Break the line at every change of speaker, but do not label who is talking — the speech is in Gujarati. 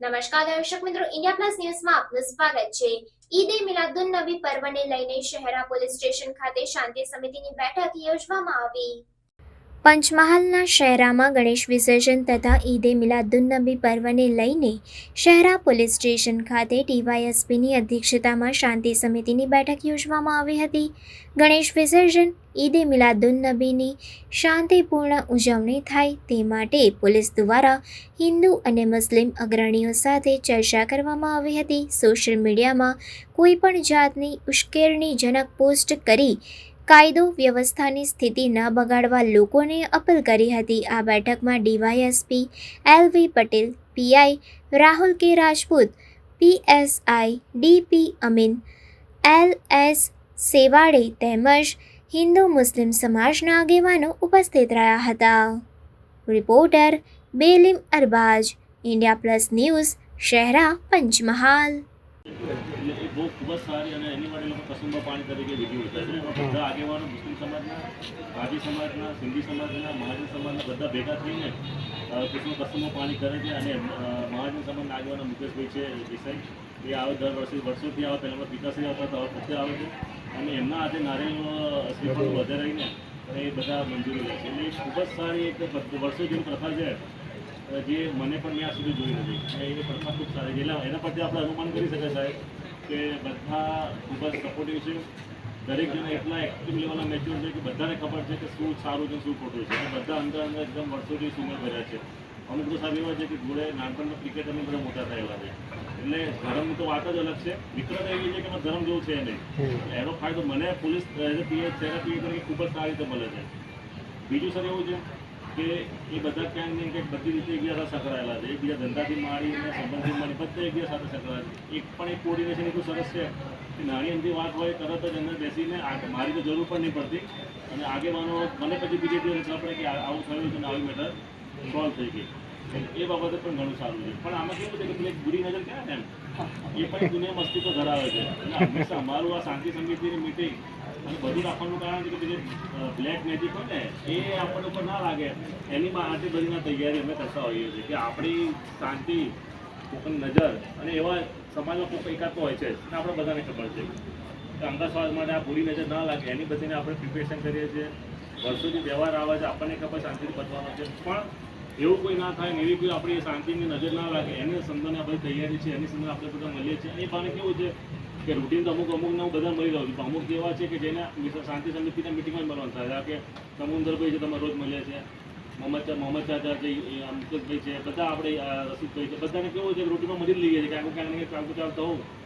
નમસ્કાર દર્શક મિત્રો, ઇન્ડિયા પ્લસ ન્યૂઝમાં આપનું સ્વાગત છે. ઈદે મિલાદુન નબી પર્વને લઈને શહેરા પોલીસ સ્ટેશન ખાતે શાંતિ સમિતિની બેઠક યોજવામાં આવી. પંચમહાલના શહેરામાં ગણેશ વિસર્જન તથા ઈદે મિલાદુન્નબી મિલાદુન પર્વને લઈને શહેરા પોલીસ સ્ટેશન ખાતે ડીવાયએસપીની અધ્યક્ષતામાં શાંતિ સમિતિની બેઠક યોજવામાં આવી હતી. ગણેશ વિસર્જન, ઈદે મિલાદુન્નબીની મિલાદુન શાંતિપૂર્ણ ઉજવણી થાય તે માટે પોલીસ દ્વારા હિન્દુ અને મુસ્લિમ અગ્રણીઓ સાથે ચર્ચા કરવામાં આવી હતી. સોશિયલ મીડિયામાં કોઈપણ જાતની ઉશ્કેરણીજનક પોસ્ટ કરી કાયદો વ્યવસ્થાની સ્થિતિ ન બગાડવા લોકોને અપીલ કરી હતી. આ બેઠકમાં DYSP L V Patel, PI Rahul K Rajput, PSI DP Amin L S Sevade તેમજ હિન્દુ મુસ્લિમ સમાજના આગેવાનો ઉપસ્થિત રહ્યા હતા. Reporter Belim Arbaz, India plus news, Shehera Panchmahal.
ખૂબ જ સારી અને એની માટે લોકો કસુંબા પાણી તરીકે વિધિ ઉઠે છે. એમાં બધા આગેવાનો મુસ્લિમ સમાજના આદિ સમાજના સિંધી સમાજના મહાજન સમાજના બધા ભેગા થઈને કૃષ્ણ કસુંબા પાણી કરે છે અને મહાજન સમાજના આગેવાનો મુકેશભાઈ છે દેસાઈ. એ આવે દર વર્ષે વર્ષોથી આવે પહેલાં પિતાશ્રી આવતા હતા પોતે આવે છે. અને એમના હાથે નારિયેળનો શ્રીફળ વધે રહીને એ બધા મંજૂરી લે છે. એટલે ખૂબ જ સારી એક વર્ષો જેવી પ્રથા છે જે મને પણ મેં આ સુધી જોઈ નથી. એ પ્રથા ખૂબ સારી છે. એટલે એના પરથી આપણે અનુમાન કરી શકાય સાહેબ. કે બધા ખૂબ જ સપોર્ટિવ છે. દરેક જણ એટલા એક્ટિવ લેવલના મેચ્યોર છે કે બધાને ખબર છે કે શું સારું છે શું ખોટું છે. અને બધા અંદર અંદર એકદમ વર્ષોથી સુમર ભર્યા છે. અમુક તો સાહેબ એવા છે કે જોડે નાનપણમાં ક્રિકેટ અમે બધા મોટા થયેલા છે. એટલે ધર્મ તો વાત જ અલગ છે. મિત્રતા એવી છે કે એમાં ધર્મ જેવું છે નહીં. એનો ફાયદો મને પોલીસ એઝ પીએ થેરાપી તરીકે ખૂબ જ સારી રીતે મળે છે. બીજું સર એવું છે કે એ બધા ક્યાંક ને ક્યાંક બધી રીતે એકબીજા સાથે સંકળાયેલા છે. એકબીજા ધંધાથી માંડીને સંબંધથી માળી બધા એકબીજા સાથે સંકળાયેલા છે. એક પણ એક કોર્ડિનેશન એટલું સરસ છે. કે નાની અમથી વાત હોય, તરત જ અંદર બેસીને મારી તો જરૂર પણ નહીં પડતી. અને આગેવાનો મને પછી બીજે ખબર પડે કે આવું થયું છે ને આવી મેટર સોલ્વ થઈ ગઈ. એ બાબતે પણ ઘણું સારું છે. પણ આમાં કેવું છે કે પેલી બુરી નજર ને એમ? એ પણ દુનિયા મસ્તી તો ધરાવે છે. અને હંમેશા અમારું આ શાંતિ સમિતિની મિટિંગ બધું રાખવાનું કારણ છે કે જે બ્લેક મેજિક હોય ને, એ આપણને ઉપર ના લાગે. એની માટે બધીના તૈયારી અમે કરતા હોઈએ છીએ કે આપણી શાંતિ કોઈક નજર અને એવા સમાજમાં કોઈ એકાદ હોય છે અને આપણે બધાને ખબર છે. કે અંગસ્વાદ માટે આ બુરી નજર ના લાગે, એની બધીને આપણે પ્રિપેરેશન કરીએ છીએ. વર્ષોથી તહેવાર આવે છે, આપણને ખબર શાંતિથી બચવાનો છે. પણ એવું કોઈ ના થાય ને એવી કોઈ આપણી શાંતિની નજર ના લાગે, એની સંદર્ભે આપણી તૈયારી છે, એની સંદર્ભે આપણે બધા મળીએ છીએ. એ બાને કેવું છે કે રૂટીન તો અમુક અમુક હું બધા મળી રહ્યો છું. અમુક એવા છે કે જેને શાંતિ સમિતિના મિટિંગમાં મળવાનું થાય. કે સમુંદરભાઈ છે તમે રોજ મળ્યા છે, મોહમ્મદ મોહમ્મદ ચાચા છે, એ અમુકભાઈ છે, બધા આપણે રસીદભાઈ છે, બધાને કેવું છે રૂટીનમાં મળી લઈએ છીએ. કે આનું ક્યાંક ને ક્યાંક ચાલતું હોવું.